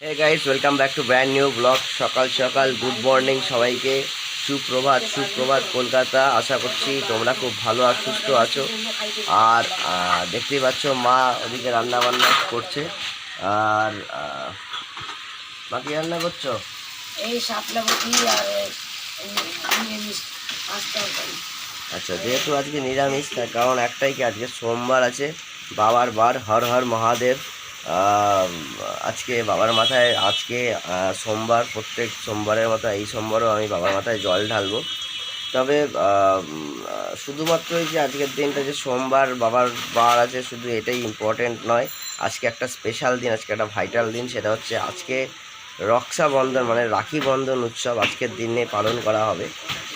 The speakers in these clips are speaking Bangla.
Hey guys welcome back to brand new vlog সকাল সকাল গুড মর্নিং সবাইকে। সুপ্রভাত সুপ্রভাত কলকাতা। আশা করছি তোমরা খুব ভালো আর সুস্থ আছো। আর দেখতেই পাচ্ছ মা ওদিকে রান্না বান্না করছে। আর আহ, মা কি রান্না করছ? এই আর আচ্ছা যেহেতু আজকে নিরামিষ তার কারণ একটাই কি আজকে সোমবার আছে। বাবার বার হর হর মহাদেব। আজকে বাবার মাথায়, আজকে সোমবার, প্রত্যেক সোমবারের মতো এই সোমবারও আমি বাবার মাথায় জল ঢালবো। তবে শুধুমাত্র এই যে আজকের দিনটা যে সোমবার বাবার বার আছে, শুধু এটাই ইম্পর্টেন্ট নয়। আজকে একটা স্পেশাল দিন, আজকে একটা ভাইটাল দিন, সেটা হচ্ছে আজকে রক্ষাবন্ধন মানে রাখি বন্ধন উৎসব আজকের দিনে পালন করা হবে।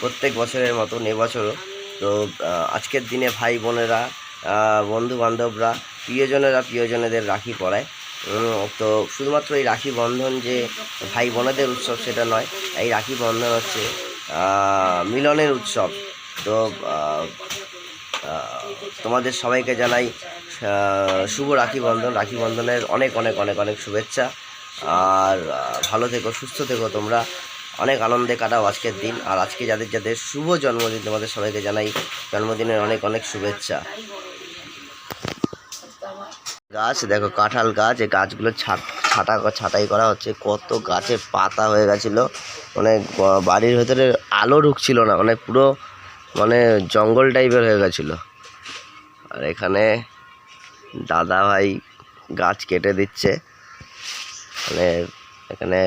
প্রত্যেক বছরের মতন এবছরও। তো আজকের দিনে ভাই বোনেরা বন্ধু বান্ধবরা প্রিয়জনেরা প্রিয়জনেদের রাখি পরায়। তো শুধুমাত্র এই রাখি বন্ধন যে ভাই বোনেদের উৎসব সেটা নয়, এই রাখি বন্ধন হচ্ছে মিলনের উৎসব। তো তোমাদের সবাইকে জানাই শুভ রাখি বন্ধন। রাখি বন্ধনের অনেক অনেক অনেক অনেক শুভেচ্ছা। আর ভালো থেকো, সুস্থ থেকো তোমরা। অনেক আনন্দে কাটাও আজকের দিন। আর আজকে যাদের যাদের শুভ জন্মদিন, তোমাদের সবাইকে জানাই জন্মদিনের অনেক অনেক শুভেচ্ছা। গাছ, দেখো কাঁঠাল গাছ, এই গাছগুলো ছাট, ছাটা ছাটাই করা হচ্ছে। কত গাছে পাতা হয়ে গেছিল। মানে বাড়ির ভেতরে আলো ঢুকছিল না মানে পুরো মানে জঙ্গল টাইপের হয়ে গেছিল। আর এখানে দাদা ভাই গাছ কেটে দিচ্ছে। মানে এখানে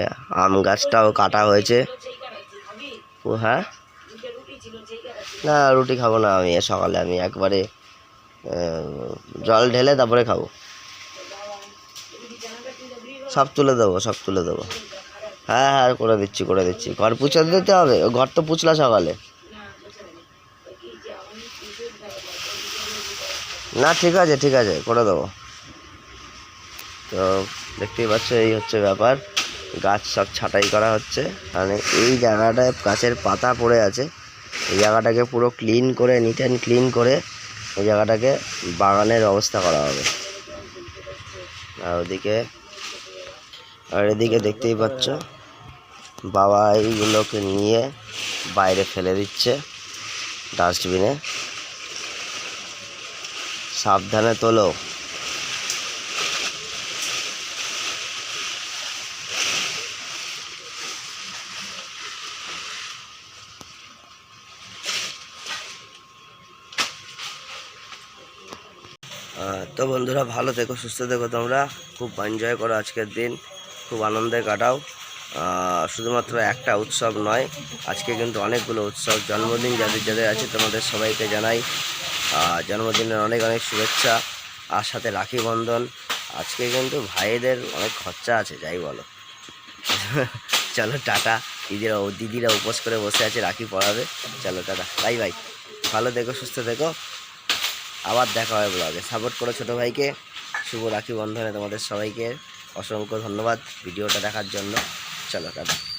আম গাছটাও কাটা হয়েছে। ও হ্যাঁ? না, রুটি খাব না আমি, সকালে আমি একবারে জল ঢেলে তারপরে খাব। সব তুলে দেবো, সব তুলে দেবো। হ্যাঁ হ্যাঁ করে দিচ্ছি করে দিচ্ছি। ঘর পুছে দিতে হবে, ঘর তো পুছলা সকালে। না, ঠিক আছে ঠিক আছে, করে দেবো। তো দেখতেই পাচ্ছ, এই হচ্ছে ব্যাপার। গাছ সব ছাঁটাই করা হচ্ছে। মানে এই জায়গাটায় গাছের পাতা পড়ে আছে। এই জায়গাটাকে পুরো ক্লিন করে নিট অ্যান্ড ক্লিন করে এই জায়গাটাকে বাগানের ব্যবস্থা করা হবে। আর ওদিকে আর এদিকে দেখতেই পাচ্ছ, বাবা এইগুলোকে নিয়ে বাইরে ফেলে দিচ্ছে ডাস্টবিনে। সাবধানে তোলো। তো বন্ধুরা ভালো থেকো, সুস্থ থেকো তোমরা। খুব এনজয় করো আজকের দিন। খুব আনন্দে কাটাও। শুধুমাত্র একটা উৎসব নয়, আজকে কিন্তু অনেকগুলো উৎসব, জন্মদিন যাদের যাদের আছে তোমাদের সবাইকে জানাই। জন্মদিনের অনেক অনেক শুভেচ্ছা আর সাথে রাখি বন্ধন। আজকে কিন্তু ভাইদের অনেক খরচা আছে, যাই বলো। চলো টাটা, দিদিরা দিদিরা উপোস করে বসে আছে, রাখি পড়াবে। চলো টাটা, বাই বাই। ভালো দেখো সুস্থ দেখো আবার দেখা হবে ব্লগে সাপোর্ট করো ছোটো ভাইকে। শুভ রাখি বন্ধনে তোমাদের সবাইকে। অসংখ্য ধন্যবাদ ভিডিওটা দেখার জন্য। চলো টাটা।